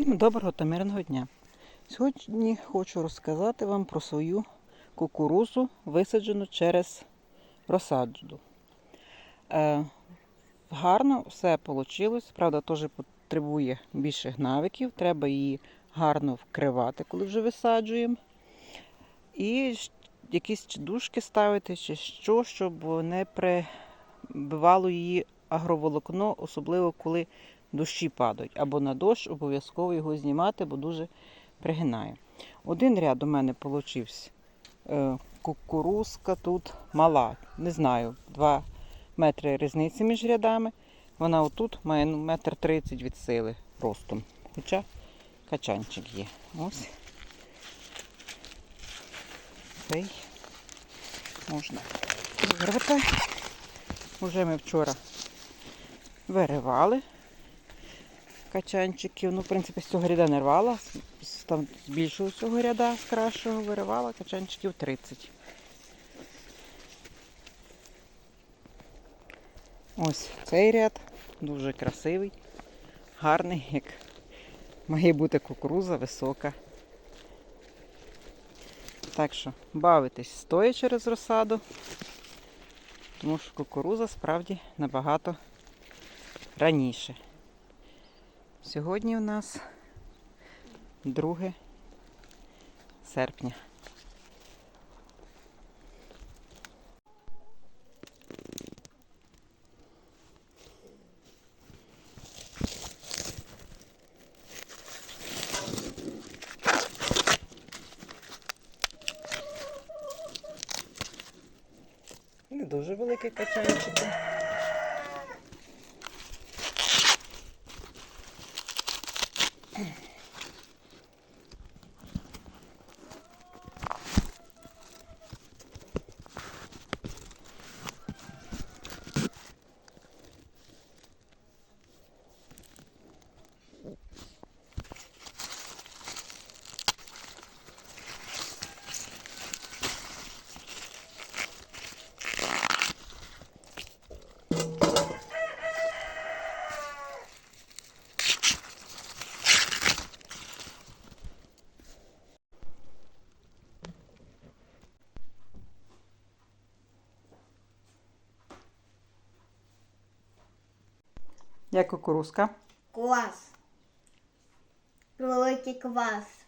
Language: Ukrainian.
Всім доброго та мирного дня. Сьогодні хочу розказати вам про свою кукурузу, висаджену через розсаду. Е, гарно все вийшло. Правда, теж потребує більше гнавиків. Треба її гарно вкривати, коли вже висаджуємо. І якісь дужки ставити, чи що, щоб не прибивало її агроволокно, особливо коли дощі падають. Або на дощ обов'язково його знімати, бо дуже пригинає. Один ряд у мене получився. Е, кукурузка тут мала. Не знаю, 2 метри різниці між рядами. Вона отут має ну, метр тридцять від сили ростом. Хоча качанчик є. Ось. Цей можна вирвати. Уже ми вчора виривали качанчиків. Ну, в принципі, з цього ряда не рвала. Там з більшого цього ряда, з кращого виривала качанчиків 30. Ось цей ряд дуже красивий, гарний, як має бути кукуруза висока. Так що бавитись стоя через розсаду, тому що кукуруза справді набагато раніше. Сьогодні у нас 2 серпня. Дуже великі качанчики. Як кукурузка? Квас. Великий квас.